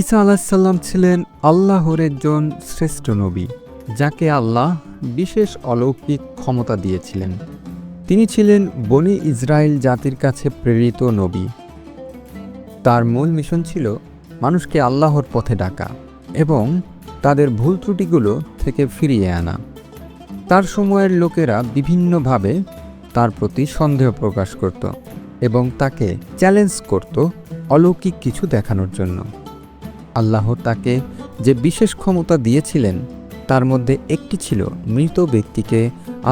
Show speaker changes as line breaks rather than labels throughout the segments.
ঈসা আলাহিসাল্লাম ছিলেন আল্লাহর একজন শ্রেষ্ঠ নবী, যাকে আল্লাহ বিশেষ অলৌকিক ক্ষমতা দিয়েছিলেন। তিনি ছিলেন বনি ইসরায়েল জাতির কাছে প্রেরিত নবী। তার মূল মিশন ছিল মানুষকে আল্লাহর পথে ডাকা এবং তাদের ভুল ত্রুটিগুলো থেকে ফিরিয়ে আনা। তার সময়ের লোকেরা বিভিন্নভাবে তার প্রতি সন্দেহ প্রকাশ করত এবং তাকে চ্যালেঞ্জ করত অলৌকিক কিছু দেখানোর জন্য। আল্লাহ তাকে যে বিশেষ ক্ষমতা দিয়েছিলেন, তার মধ্যে একটি ছিল মৃত ব্যক্তিকে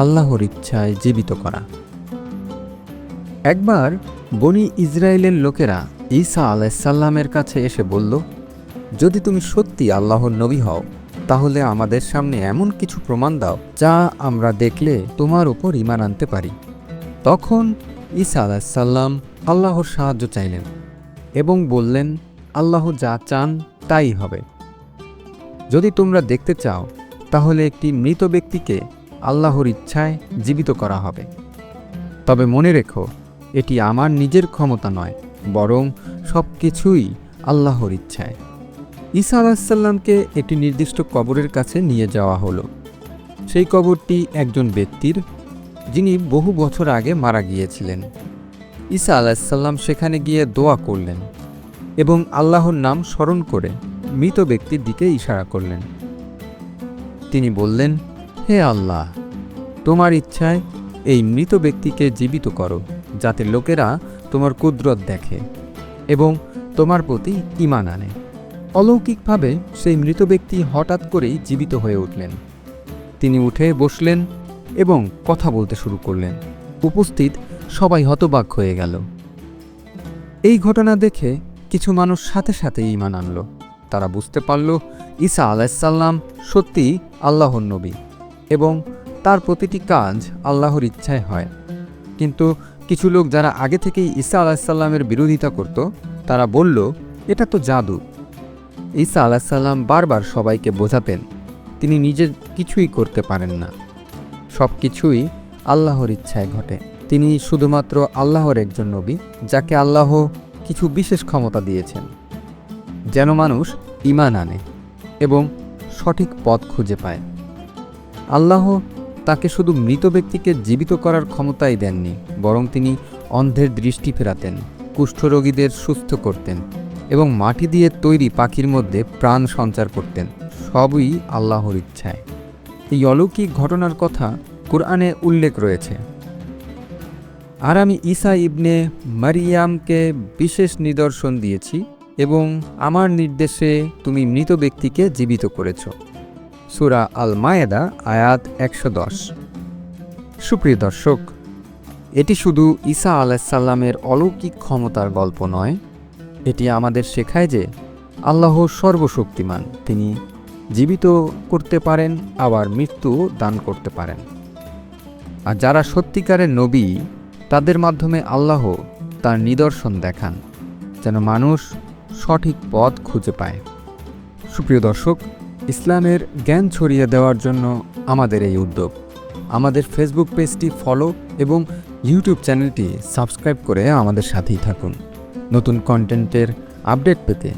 আল্লাহর ইচ্ছায় জীবিত করা। একবার বনি ইসরায়েলের লোকেরা ঈসা আলাইসাল্লামের কাছে এসে বলল, যদি তুমি সত্যি আল্লাহর নবী হও, তাহলে আমাদের সামনে এমন কিছু প্রমাণ দাও, যা আমরা দেখলে তোমার উপর ইমান আনতে পারি। তখন ঈসা আলাইসাল্লাম আল্লাহর সাহায্য চাইলেন এবং বললেন, আল্লাহ যা চান তাই হবে। যদি তোমরা দেখতে চাও, তাহলে একটি মৃত ব্যক্তিকে আল্লাহর ইচ্ছায় জীবিত করা হবে। তবে মনে রেখো, এটি আমার নিজের ক্ষমতা নয়, বরং সব কিছুই আল্লাহর ইচ্ছায়। ঈসা আলাহিসাল্লামকে একটি নির্দিষ্ট কবরের কাছে নিয়ে যাওয়া হলো। সেই কবরটি একজন ব্যক্তির, যিনি বহু বছর আগে মারা গিয়েছিলেন। ঈসা আলাহিসাল্লাম সেখানে গিয়ে দোয়া করলেন। এবং আল্লাহর নাম স্মরণ করে মৃত ব্যক্তির দিকে ইশারা করলেন। তিনি বললেন, হে আল্লাহ, তোমার ইচ্ছায় এই মৃত ব্যক্তিকে জীবিত করো, যাতে লোকেরা তোমার কুদরত দেখে এবং তোমার প্রতি ইমান আনে। অলৌকিকভাবে সেই মৃত ব্যক্তি হঠাৎ করেই জীবিত হয়ে উঠলেন। তিনি উঠে বসলেন এবং কথা বলতে শুরু করলেন। উপস্থিত সবাই হতবাক হয়ে গেল। এই ঘটনা দেখে কিছু মানুষ সাথে সাথে ইমান আনলো। তারা বুঝতে পারল ঈসা আলাইসাল্লাম সত্যি আল্লাহর নবী এবং তার প্রতিটি কাজ আল্লাহর ইচ্ছায় হয়। কিন্তু কিছু লোক যারা আগে থেকেই ঈসা আলাহিসাল্লামের বিরোধিতা করত, তারা বলল, এটা তো জাদু। ঈসা আলাহিসাল্লাম বারবার সবাইকে বোঝাতেন, তিনি নিজে কিছুই করতে পারেন না। সব কিছুই আল্লাহর ইচ্ছায় ঘটে। তিনি শুধুমাত্র আল্লাহর একজন নবী, যাকে আল্লাহ কিছু বিশেষ ক্ষমতা দিয়েছেন, যেন মানুষ ইমান আনে এবং সঠিক পথ খুঁজে পায়। আল্লাহ তাকে শুধু মৃত ব্যক্তিকে জীবিত করার ক্ষমতাই দেননি, বরং তিনি অন্ধের দৃষ্টি ফেরাতেন, কুষ্ঠরোগীদের সুস্থ করতেন এবং মাটি দিয়ে তৈরি পাখির মধ্যে প্রাণ সঞ্চার করতেন। সবই আল্লাহর ইচ্ছায়। এই অলৌকিক ঘটনার কথা কোরআনে উল্লেখ রয়েছে। আর আমি ঈসা ইবনে মারিয়ামকে বিশেষ নিদর্শন দিয়েছি এবং আমার নির্দেশে তুমি মৃত ব্যক্তিকে জীবিত করেছ। সুরা আল মায়েদা আয়াত একশো দশ। সুপ্রিয় দর্শক, এটি শুধু ঈসা আলাহিসাল্লামের অলৌকিক ক্ষমতার গল্প নয়, এটি আমাদের শেখায় যে আল্লাহ সর্বশক্তিমান, তিনি জীবিত করতে পারেন, আবার মৃত্যু দান করতে পারেন। আর যারা সত্যিকারের নবী তাদের মাধ্যমে আল্লাহ তার নিদর্শন দেখান, যেন মানুষ সঠিক পথ খুঁজে পায়। সুপ্রিয় দর্শক, ইসলামের জ্ঞান ছড়িয়ে দেওয়ার জন্য আমাদের এই উদ্যোগ। আমাদের ফেসবুক পেজটি ফলো এবং ইউটিউব চ্যানেলটি সাবস্ক্রাইব করে আমাদের সাথেই থাকুন। নতুন কন্টেন্টের আপডেট পেতে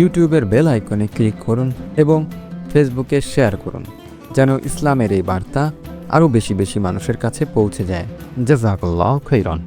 ইউটিউবের বেল আইকনে ক্লিক করুন এবং ফেসবুকে শেয়ার করুন, যেন ইসলামের এই বার্তা আরও বেশি বেশি মানুষের কাছে পৌঁছে যায়। জাজাকাল্লাহ খৈরন